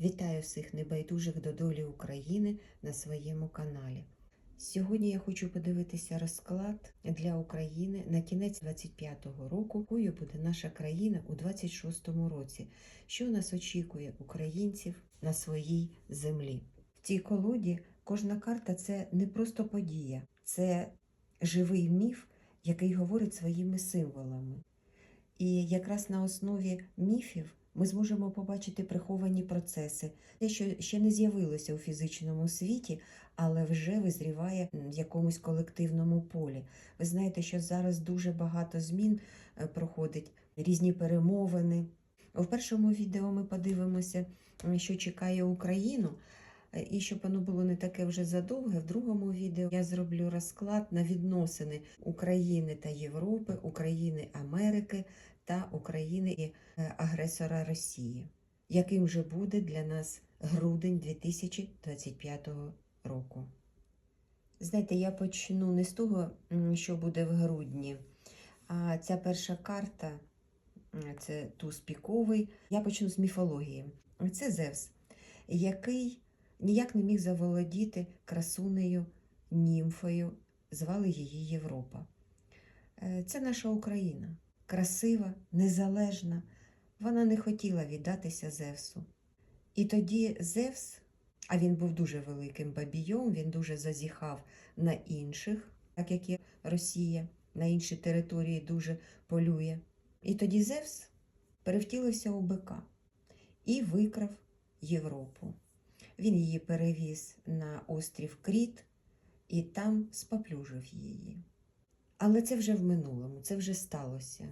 Вітаю всіх небайдужих до долі України на своєму каналі. Сьогодні я хочу подивитися розклад для України на кінець 25-го року, якою буде наша країна у 26-му році, що нас очікує українців на своїй землі. В цій колоді кожна карта це не просто подія, це живий міф, який говорить своїми символами. І якраз на основі міфів ми зможемо побачити приховані процеси, те, що ще не з'явилося у фізичному світі, але вже визріває в якомусь колективному полі. Ви знаєте, що зараз дуже багато змін е, проходить, різні перемовини. В першому відео ми подивимося, що чекає Україну. Е, І щоб воно було не таке вже задовге, в другому відео я зроблю розклад на відносини України та Європи, України Америки та України і е, агресора Росії. Яким же буде для нас грудень 2025 року? Знаєте, я почну не з того, що буде в грудні, а ця перша карта це туз піковий. Я почну з міфології. Це Зевс, який ніяк не міг заволодіти красунею німфою, звали її Європа. Е, Це наша Україна, красива, незалежна. Вона не хотіла віддатися Зевсу. І тоді Зевс, а він був дуже великим бабійом, він дуже зазіхав на інших, так як і Росія, на інші території дуже полює. І тоді Зевс перевтілився у бика і викрав Європу. Він її перевіз на острів Кріт і там споплюжив її. Але це вже в минулому, це вже сталося.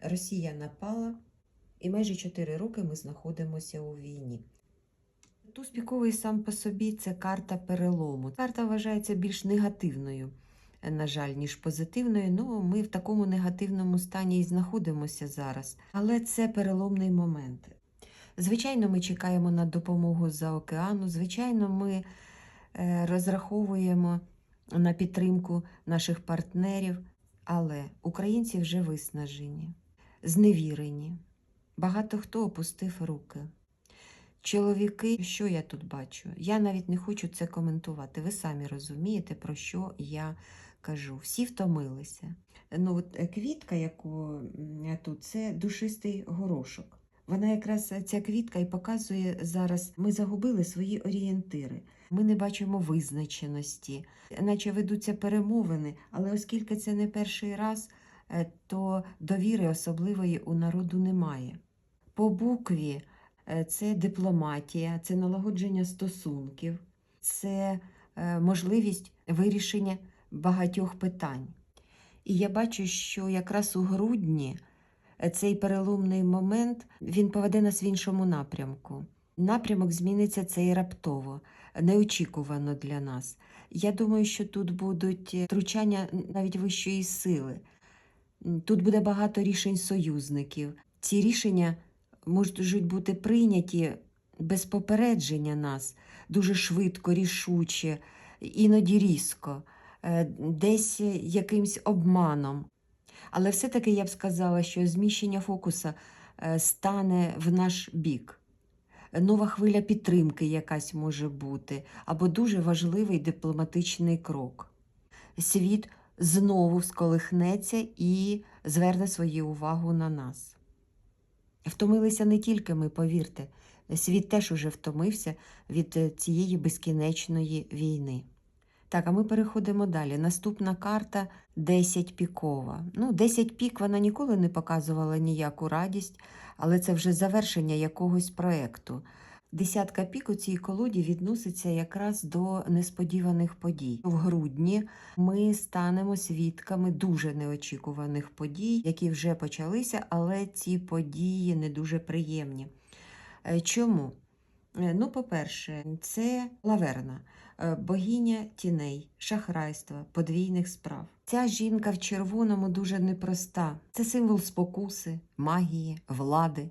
Росія напала, і майже 4 роки ми знаходимося у війні. Туз піковий сам по собі це карта перелому. Карта вважається більш негативною, на жаль, ніж позитивною. Ну, ми в такому негативному стані і знаходимося зараз. Але це переломний момент. Звичайно, ми чекаємо на допомогу з-за океану. Звичайно, ми е, розраховуємо на підтримку наших партнерів, але українці вже виснажені, зневірені. Багато хто опустив руки. Чоловіки, що я тут бачу? Я навіть не хочу це коментувати. Ви самі розумієте, про що я кажу. Всі втомилися. Ну, от е, квітка, яку м, тут, це душистий горошок. Вона якраз е, ця квітка і показує зараз, ми загубили свої орієнтири. Ми не бачимо визначеності, наче ведуться перемовини, але оскільки це не перший раз, е, то довіри особливої у народу немає. По букві е, це дипломатія, це налагодження стосунків, це е, можливість вирішення багатьох питань. І я бачу, що якраз у грудні цей переломний момент він поведе нас в іншому напрямку. Напрямок зміниться цей раптово, неочікувано для нас. Я думаю, що тут будуть е, втручання навіть вищої сили. Тут буде багато рішень союзників. Ці рішення можуть бути прийняті без попередження нас дуже швидко, рішуче, іноді різко, е, десь якимсь обманом. Але все-таки я б сказала, що зміщення фокуса е, стане в наш бік. Нова хвиля підтримки якась може бути, або дуже важливий дипломатичний крок. Світ знову сколихнеться і зверне свою увагу на нас. Втомилися не тільки ми, повірте, світ теж уже втомився від цієї безкінечної війни. Так, а ми переходимо далі. Наступна карта 10 пікова. Ну, 10 пік вона ніколи не показувала ніяку радість, але це вже завершення якогось проєкту. Десятка пік у цій колоді відноситься якраз до несподіваних подій. В грудні ми станемо свідками дуже неочікуваних подій, які вже почалися, але ці події не дуже приємні. Е, Чому? Е, Ну, по-перше, це лаверна, богиня тіней, шахрайства, подвійних справ. Ця жінка в червоному дуже непроста. Це символ спокуси, магії, влади.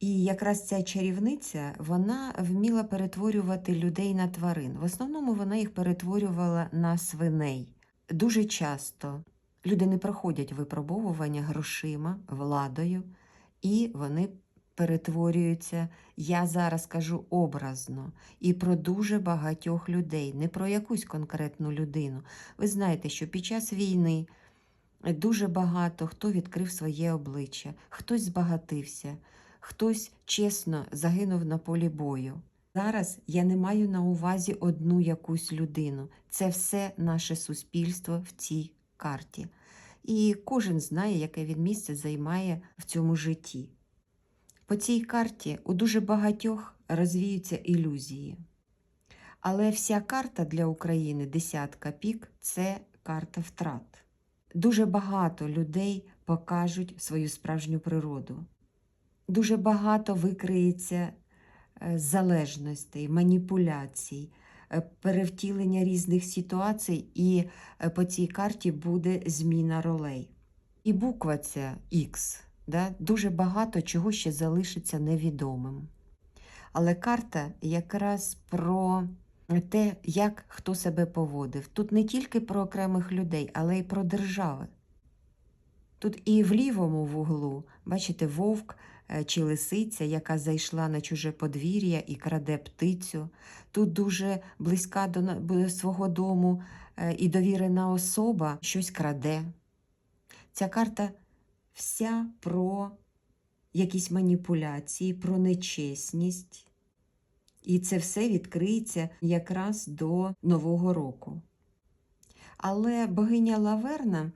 І якраз ця чарівниця вона вміла перетворювати людей на тварин. В основному вона їх перетворювала на свиней. Дуже часто люди не проходять випробовування грошима, владою, і вони перетворюються, я зараз кажу образно, і про дуже багатьох людей, не про якусь конкретну людину. Ви знаєте, що під час війни дуже багато хто відкрив своє обличчя, хтось збагатився, хтось чесно загинув на полі бою. Зараз я не маю на увазі одну якусь людину. Це все наше суспільство в цій карті. І кожен знає, яке він місце займає в цьому житті. По цій карті у дуже багатьох розвіються ілюзії. Але вся карта для України, десятка пік, це карта втрат. Дуже багато людей покажуть свою справжню природу. Дуже багато викриється е, залежностей, маніпуляцій, е, перевтілення різних ситуацій, і е, по цій карті буде зміна ролей. І буква ця Х, да, дуже багато чого ще залишиться невідомим. Але карта якраз про те, як хто себе поводив. Тут не тільки про окремих людей, але й про держави. Тут і в лівому вуглу, бачите, вовк е, чи лисиця, яка зайшла на чуже подвір'я і краде птицю. Тут дуже близька до свого дому е, і довірена особа щось краде. Ця карта вся про якісь маніпуляції, про нечесність. І це все відкриється якраз до Нового року. Але богиня Лаверна,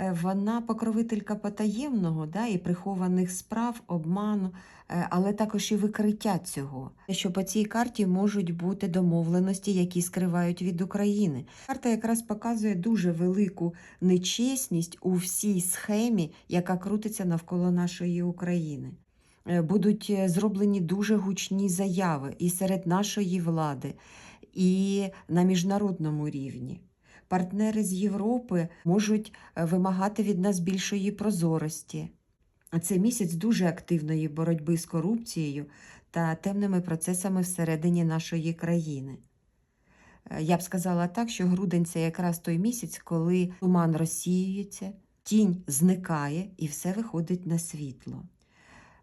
вона покровителька потаємного да, і прихованих справ, обману, е, але також і викриття цього. Що по цій карті можуть бути домовленості, які скривають від України. Карта якраз показує дуже велику нечесність у всій схемі, яка крутиться навколо нашої України. Е, Будуть е, зроблені дуже гучні заяви і серед нашої влади, і на міжнародному рівні. Партнери з Європи можуть е, вимагати від нас більшої прозорості. Це місяць дуже активної боротьби з корупцією та темними процесами всередині нашої країни. Е, Я б сказала так, що грудень це якраз той місяць, коли туман розсіюється, тінь зникає і все виходить на світло.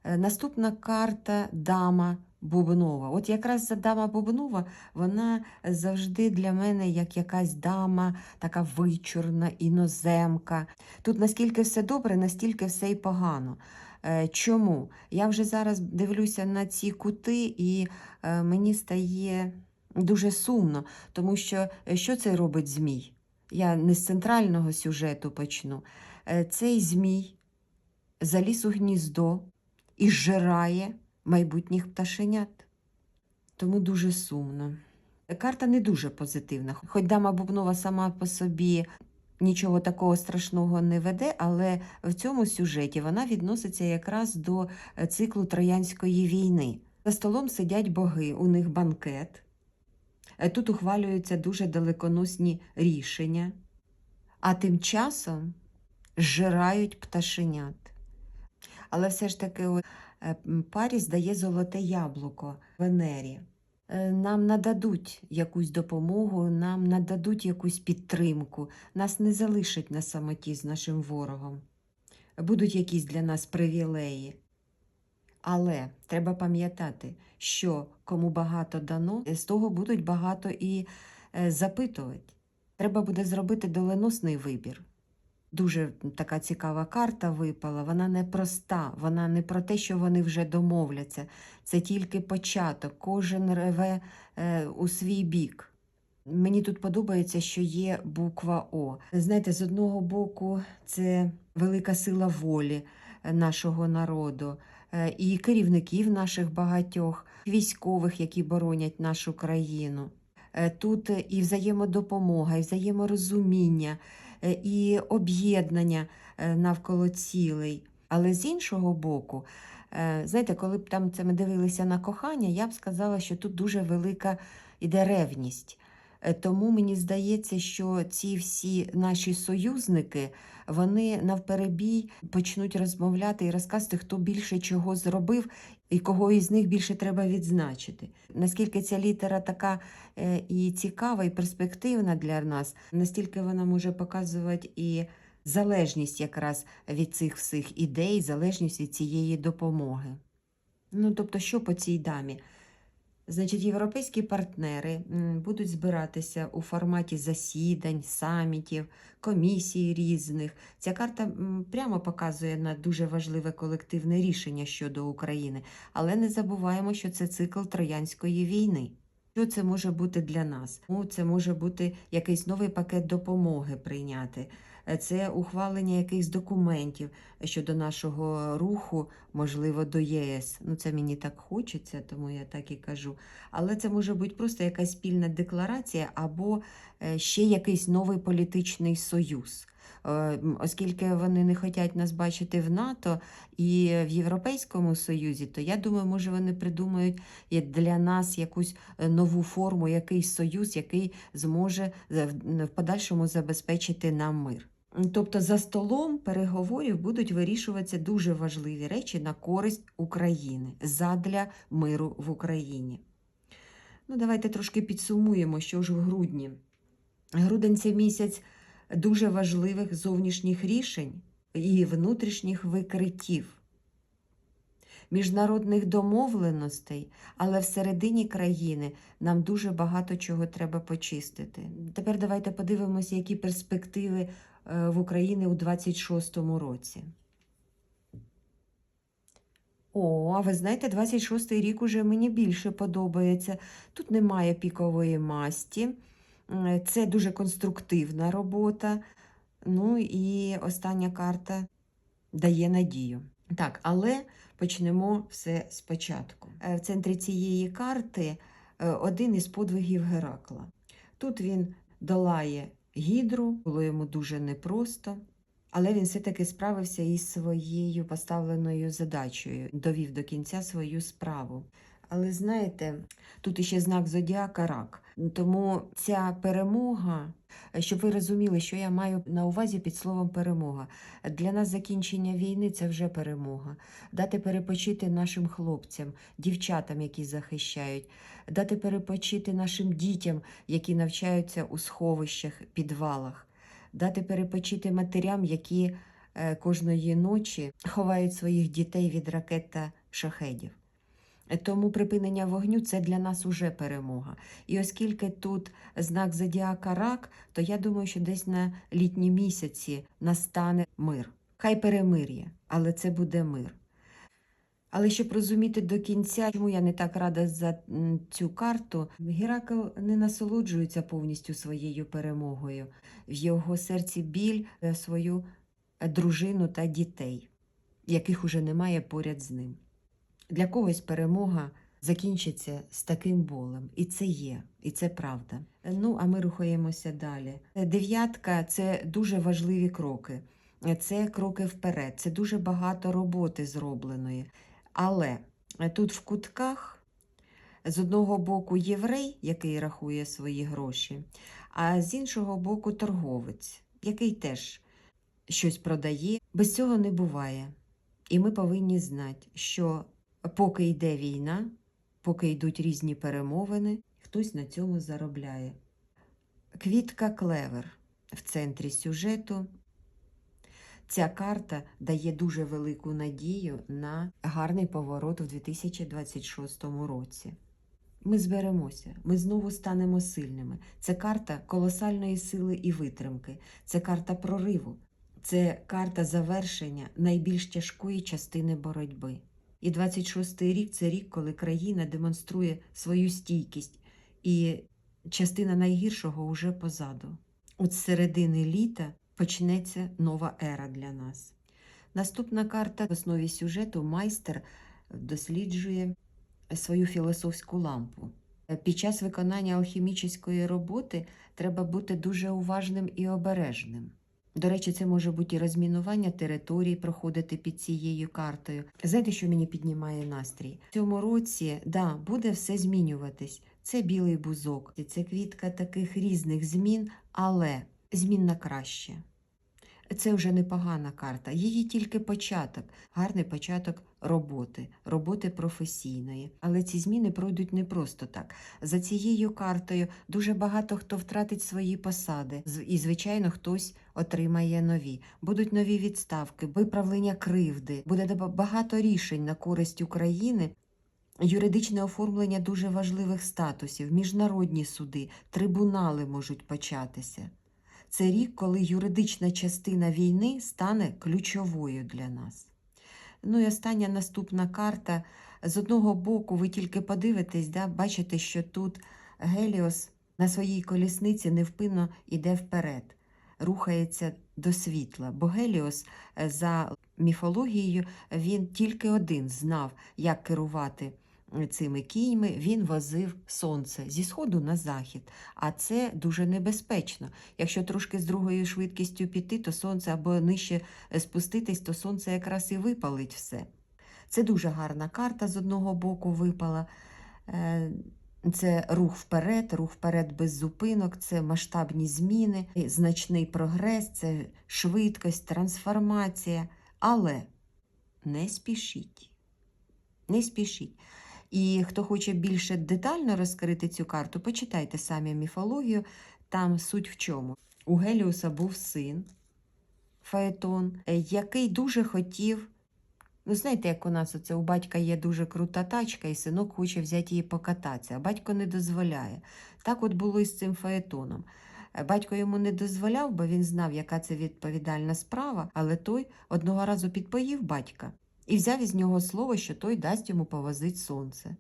Е, Наступна карта дама Бубнова. От якраз ця дама Бубнова, вона завжди для мене як якась дама, така вичурна, іноземка. Тут наскільки все добре, настільки все й погано. Е, Чому? Я вже зараз дивлюся на ці кути, і е, мені стає дуже сумно, тому що е, що це робить змій? Я не з центрального сюжету почну. Цей змій заліз у гніздо і зжирає майбутніх пташенят. Тому дуже сумно. Карта не дуже позитивна. Хоч дама Бубнова сама по собі нічого такого страшного не веде, але в цьому сюжеті вона відноситься якраз до е, циклу Троянської війни. За столом сидять боги, у них банкет. Е, Тут ухвалюються дуже далеконосні рішення, а тим часом зжирають пташенят. Але все ж таки Паріс дає золоте яблуко Венері. Е, Нам нададуть якусь допомогу, нам нададуть якусь підтримку, нас не залишать на самоті з нашим ворогом. Будуть якісь для нас привілеї. Але треба пам'ятати, що кому багато дано, з того будуть багато і е, запитувати. Треба буде зробити доленосний вибір. Дуже така цікава карта випала. Вона не проста, вона не про те, що вони вже домовляться. Це тільки початок. Кожен реве е, у свій бік. Мені тут подобається, що є буква О. Знаєте, з одного боку, це велика сила волі е, нашого народу, е, і керівників наших багатьох, військових, які боронять нашу країну. Е, Тут і взаємодопомога, і взаєморозуміння, і об'єднання е, навколо цілей. Але з іншого боку, е, знаєте, коли б там це ми дивилися на кохання, я б сказала, що тут дуже велика іде ревність. Е, Тому мені здається, що ці всі наші союзники вони навперебій почнуть розмовляти і розказувати, хто більше чого зробив і кого із них більше треба відзначити. Наскільки ця літера така е, і цікава, і перспективна для нас, настільки вона може показувати і залежність якраз від цих всіх ідей, залежність від цієї допомоги. Ну, тобто, що по цій дамі? Значить, європейські партнери будуть збиратися у форматі засідань, самітів, комісій різних. Ця карта прямо показує на дуже важливе колективне рішення щодо України. Але не забуваємо, що це цикл Троянської війни. Що це може бути для нас? Це може бути якийсь новий пакет допомоги прийняти. Це ухвалення якихось документів щодо нашого руху, можливо, до ЄС. Ну, це мені так хочеться, тому я так і кажу. Але це може бути просто якась спільна декларація або е, ще якийсь новий політичний союз. Е, Оскільки вони не хочуть нас бачити в НАТО і в Європейському Союзі, то я думаю, може вони придумають для нас якусь е, нову форму, якийсь союз, який зможе в подальшому забезпечити нам мир. Тобто за столом переговорів будуть вирішуватися дуже важливі речі на користь України задля миру в Україні. Ну, давайте трошки підсумуємо, що ж в грудні. Грудень це місяць дуже важливих зовнішніх рішень і внутрішніх викриттів, міжнародних домовленостей, але всередині країни нам дуже багато чого треба почистити. Тепер давайте подивимося, які перспективи в Україні у 26-му році. О, а ви знаєте, 26-й рік уже мені більше подобається. Тут немає пікової масті. Це дуже конструктивна робота. Ну і остання карта дає надію. Так, але почнемо все спочатку. Е, В центрі цієї карти е, один із подвигів Геракла. Тут він долає гідру, було йому дуже непросто. Але він все-таки справився із своєю поставленою задачею, довів до кінця свою справу. Але знаєте, тут іще знак зодіака рак. Тому ця перемога, щоб ви розуміли, що я маю на увазі під словом перемога. Для нас закінчення війни це вже перемога. Дати перепочити нашим хлопцям, дівчатам, які захищають, дати перепочити нашим дітям, які навчаються у сховищах, підвалах дати перепочити матерям, які е, кожної ночі ховають своїх дітей від ракет та шахедів. Е, Тому припинення вогню це для нас уже перемога. І оскільки тут знак зодіака рак, то я думаю, що десь на літні місяці настане мир. Хай перемир'я, але це буде мир. Але щоб розуміти до кінця, чому я не так рада за цю карту, Геракл не насолоджується повністю своєю перемогою. В його серці біль свою е, дружину та дітей, яких уже немає поряд з ним. Для когось перемога закінчиться з таким болем, і це є, і це правда. Ну, а ми рухаємося далі. Дев'ятка це дуже важливі кроки. Це кроки вперед, це дуже багато роботи зробленої. Але тут в кутках з одного боку єврей, який рахує свої гроші, а з іншого боку торговець, який теж щось продає. Без цього не буває. І ми повинні знати, що поки йде війна, поки йдуть різні перемовини, хтось на цьому заробляє. Квітка клевер в центрі сюжету. Ця карта дає дуже велику надію на гарний поворот у 2026 році. Ми зберемося, ми знову станемо сильними. Це карта колосальної сили і витримки, це карта прориву, це карта завершення найбільш тяжкої частини боротьби. І 26-й рік це рік, коли країна демонструє свою стійкість, і частина найгіршого вже позаду. От з середини літа почнеться нова ера для нас. Наступна карта в основі сюжету майстер досліджує свою філософську лампу. Під час виконання алхімічної роботи треба бути дуже уважним і обережним. До речі, це може бути і розмінування територій, проходити під цією картою. Знаєте, що мені піднімає настрій? В цьому році да, буде все змінюватись. Це білий бузок, це квітка таких різних змін, але змін на краще. Це вже непогана карта, її тільки початок, гарний початок роботи, роботи професійної. Але ці зміни пройдуть не просто так. За цією картою дуже багато хто втратить свої посади, і, звичайно, хтось отримає нові. Будуть нові відставки, виправлення кривди, буде багато рішень на користь України юридичне оформлення дуже важливих статусів, міжнародні суди, трибунали можуть початися. Це рік, коли юридична частина війни стане ключовою для нас. Ну і остання наступна карта. З одного боку, ви тільки подивитесь, да, бачите, що тут Геліос на своїй колісниці невпинно йде вперед, рухається до світла. Бо Геліос е, за міфологією він тільки один знав, як керувати цими кіньми. Він возив сонце зі сходу на захід. А це дуже небезпечно. Якщо трошки з другою швидкістю піти, то сонце або нижче е, спуститись, то сонце якраз і випалить все. Це дуже гарна карта з одного боку випала. Е, Це рух вперед, рух вперед без зупинок, це масштабні зміни, значний прогрес, це швидкость, трансформація. Але не спішіть. Не спішіть. І хто хоче більше детально розкрити цю карту, почитайте самі міфологію. Там суть в чому. У Геліуса був син Фаетон, е, який дуже хотів. Ну, знаєте, як у нас оце у батька є дуже крута тачка, і синок хоче взяти її покататися, а батько не дозволяє. Так от було і з цим фаетоном. Е, Батько йому не дозволяв, бо він знав, яка це відповідальна справа, але той одного разу підпоїв батька і взяв із нього слово, що той дасть йому повозити сонце.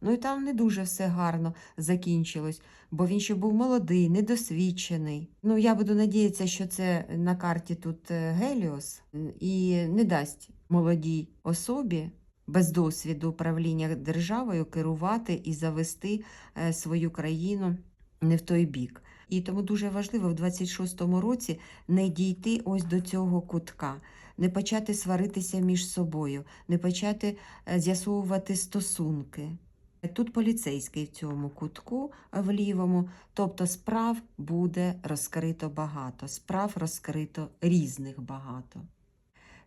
Ну і там не дуже все гарно закінчилось, бо він ще був молодий, недосвідчений. Ну, я буду надіятися, що це на карті тут е, Геліос і не дасть молодій особі без досвіду управління державою керувати і завести е, свою країну не в той бік. І тому дуже важливо в 26-му році не дійти ось до цього кутка, не почати сваритися між собою, не почати е, з'ясовувати стосунки. Тут поліцейський в цьому кутку е, в лівому, тобто справ буде розкрито багато, справ розкрито різних багато.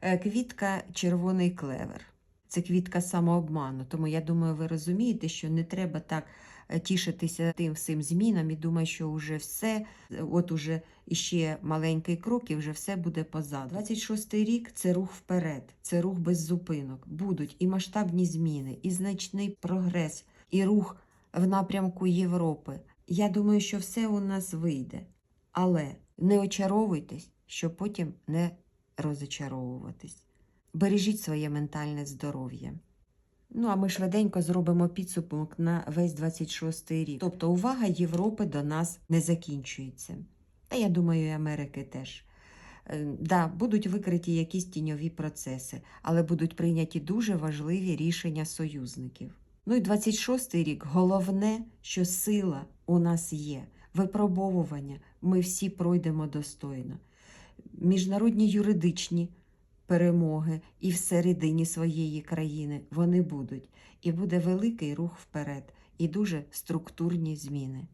Е, Квітка червоний клевер. Це квітка самообману. Тому я думаю, ви розумієте, що не треба так тішитися тим всім змінам і думаю, що вже все, е, от уже іще маленький крок, і вже все буде позаду. 26-й рік це рух вперед, це рух без зупинок. Будуть і масштабні зміни, і значний прогрес, і рух в напрямку Європи. Я думаю, що все у нас вийде. Але не очаровуйтесь, щоб потім не розочаровуватись. Бережіть своє ментальне здоров'я. Ну, а ми швиденько зробимо підсумок на весь 26-й рік. Тобто увага Європи до нас не закінчується. Та я думаю, і Америки теж. Е, Да, будуть викриті якісь тіньові процеси, але будуть прийняті дуже важливі рішення союзників. Ну і 26-й рік головне, що сила у нас є, випробовування ми всі пройдемо достойно. Міжнародні юридичні перемоги і всередині своєї країни вони будуть. І буде великий рух вперед, і дуже структурні зміни.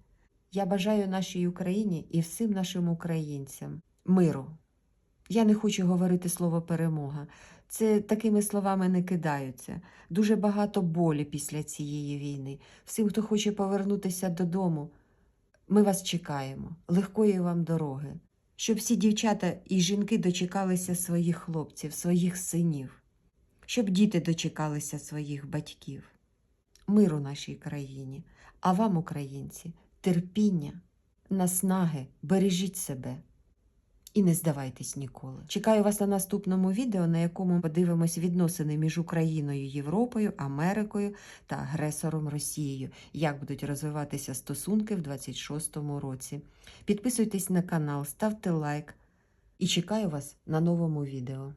Я бажаю нашій Україні і всім нашим українцям миру. Я не хочу говорити слово перемога. Це такими словами не кидаються. Дуже багато болі після цієї війни. Всім, хто хоче повернутися додому, ми вас чекаємо. Легкої вам дороги. Щоб всі дівчата і жінки дочекалися своїх хлопців, своїх синів, щоб діти дочекалися своїх батьків. Миру нашій країні, а вам, українці, терпіння, наснаги, бережіть себе і не здавайтесь ніколи. Чекаю вас на наступному відео, на якому подивимось відносини між Україною, Європою, Америкою та агресором Росією, як будуть розвиватися стосунки в 26-му році. Підписуйтесь на канал, ставте лайк і чекаю вас на новому відео.